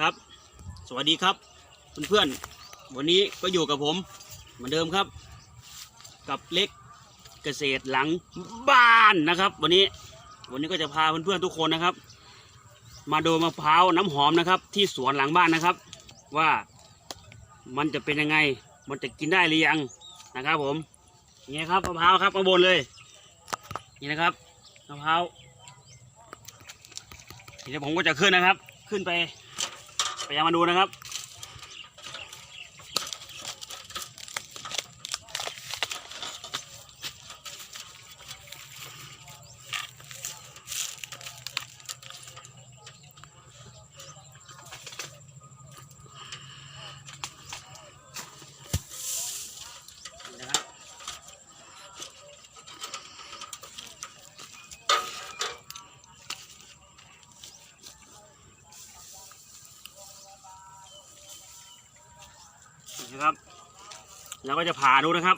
ครับ สวัสดีครับเพื่อนๆวันนี้ก็อยู่กับผมเหมือนเดิมครับ กับเล็กเกษตรหลังบ้านนะครับ วันนี้วันนี้ก็จะพาเพื่อนๆทุกคนนะครับ มาดูมะพร้าวน้ำหอมนะครับ ที่สวนหลังบ้านนะครับ ว่ามันจะเป็นยังไง มันจะกินได้หรือยังนะครับ ผมนี่ครับมะพร้าวครับมาบนเลย นี่นะครับมะพร้าวเดี๋ยวผมก็จะขึ้นนะครับ ขึ้นไป ไปยังมาดูนะครับ นะครับ แล้วก็จะผ่าดูนะครับ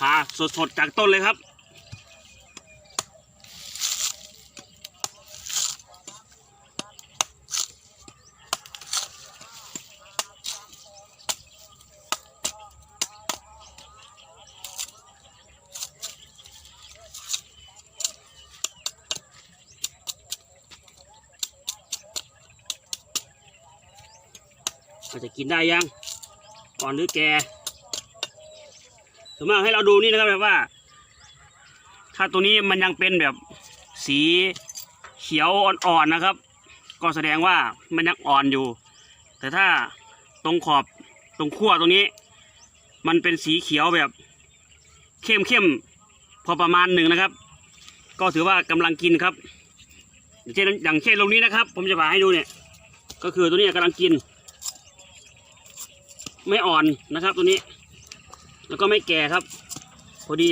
ผ่าสดๆจากต้นเลยครับ มันจะกินได้ยังอ่อนหรือแก่ส่วนมากให้เราดูนี่นะครับแบบว่า ถ้าตัวนี้มันยังเป็นแบบสีเขียวอ่อนๆนะครับ ก็แสดงว่ามันยังอ่อนอยู่ แต่ถ้าตรงขอบตรงขั้วตรงนี้ มันเป็นสีเขียวแบบเข้มๆพอประมาณหนึ่งนะครับ ก็ถือว่ากำลังกินครับ อย่างเช่นอย่างเช่นตรงนี้นะครับ ผมจะผ่าให้ดูเนี่ย ก็คือตัวนี้กำลังกิน ไม่อ่อนนะครับ ตัวนี้ แล้วก็ไม่แก่ครับ พอดี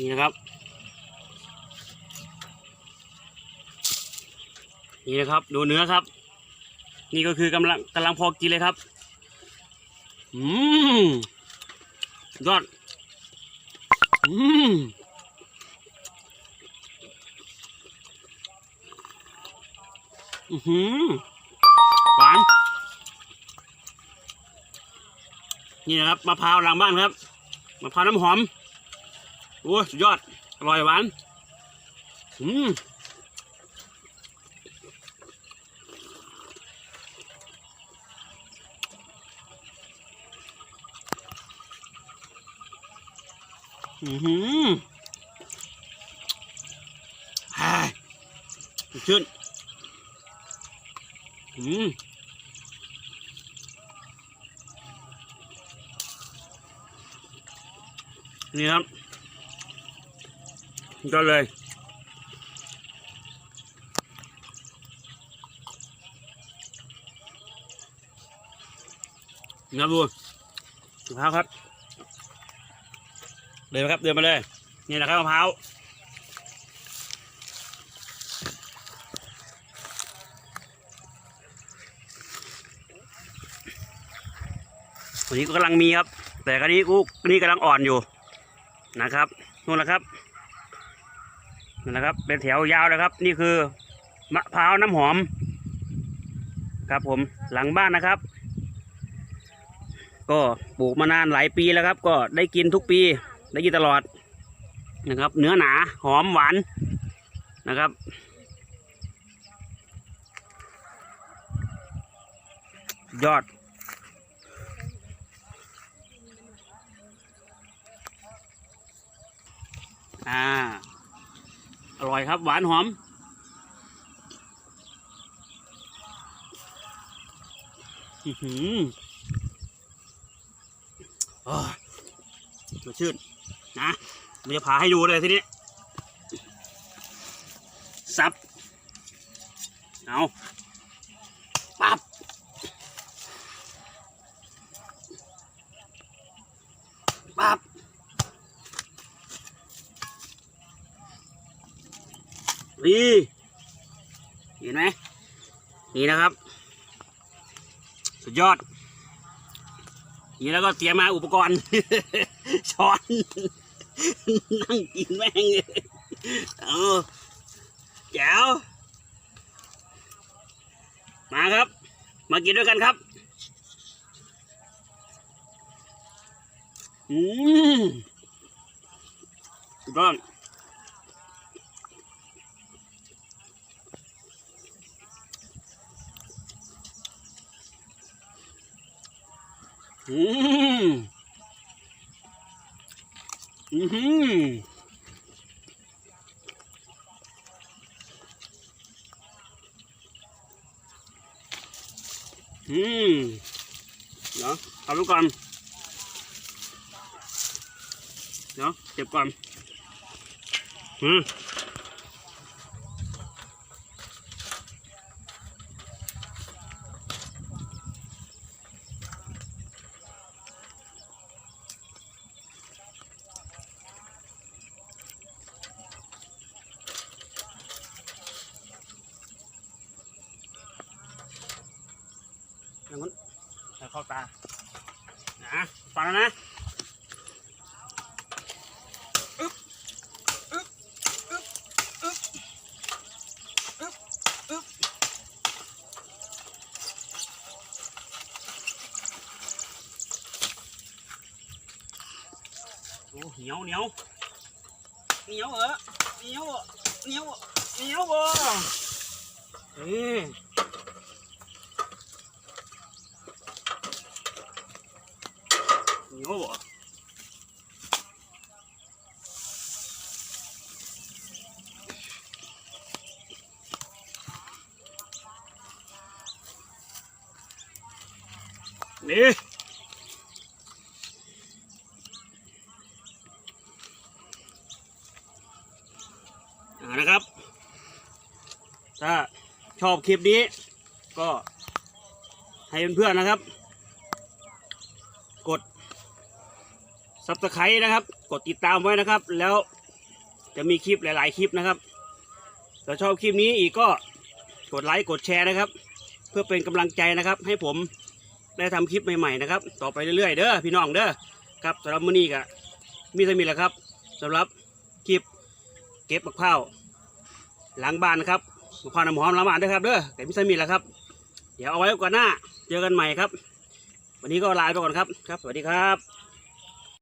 นี่นะครับ นี่นะครับดูเนื้อครับ นี่ก็คือกำลังกำลังพอกินเลยครับอืมยอดอืมอือหือหวานนี่นะครับมะพร้าวหลังบ้านครับมะพร้าวน้ำหอม โอ้ยสุดยอด อร่อยหวาน อืมอือหือฮ่าสดชื่นอืมนี่ครับ ก็เลยครับดูมะพร้าวครับ เดินครับเดินมาเลย นี่แหละครับมะพร้าววันนี้ก็กำลังมีครับ แต่กรนี้กูนี่กำลังอ่อนอยู่นะครับนู่นแหละครับ นั่แหละครับ เป็นแถวยาวเลยครับ นี่คือมะพร้าวน้ำหอม ครับผมหลังบ้านนะครับ ก็ปลูกมานานหลายปีแล้วครับ ก็ได้กินทุกปี ได้กินตลอดนะครับ เนื้อหนาหอมหวานนะครับ ยอดอ่า อยครับ หวานหอม อือหือโอ้ยสดชื่นนะมันจะพาให้ดูเลยทีนี้ซับ เอาปับปั๊บ นี่เห็นไหมนี่นะครับ สุดยอด นี่แล้วก็เตรียมมาอุปกรณ์ ช้อน นั่งกินแม่งเลยเอาแจ๋วมาครับ มากินด้วยกันครับ อืมสุดยอด อืมอืมอืมเดี๋ยวทำดูก่อนเดี๋ยวเก็บก่อนอืมอย่างนั้นให้ เข้าตานะฟังแล้วนะอึ๊บอึ๊บอึ๊บอึ๊บอึ๊บอึ๊บโอ้เหนียวเหนียวเหนียวเหรอเหนียวเหรอเหนียวเหรอเหนียวบ่เอ้ย หนียวบ่นี่อ่านะครับ ถ้าชอบคลิปนี้ ก็ให้เพื่อนๆนะครับ กด ซับสไครต์นะครับ กดติดตามไว้นะครับ แล้วจะมีคลิปหลาย ๆ คลิปนะครับถ้าชอบคลิปนี้อีกก็กดไลค์กดแชร์นะครับ เพื่อเป็นกำลังใจนะครับ ให้ผมได้ทำคลิปใหม่ ๆ นะครับ ต่อไปเรื่อย ๆ เด้อพี่น้องเด้อครับสำหรับมื้อนี้ก็มีสมิธแหละครับสำหรับคลิปเก็บมะพร้าวหลังบ้านนะครับมะพร้าวน้ำหอมหลังบ้านด้อครับเด้อแต่มีสมิธแหละครับ เดี๋ยวเอาไว้ก่อนหน้าเจอกันใหม่ครับ วันนี้ก็ลาไปก่อนครับครับ สวัสดีครับ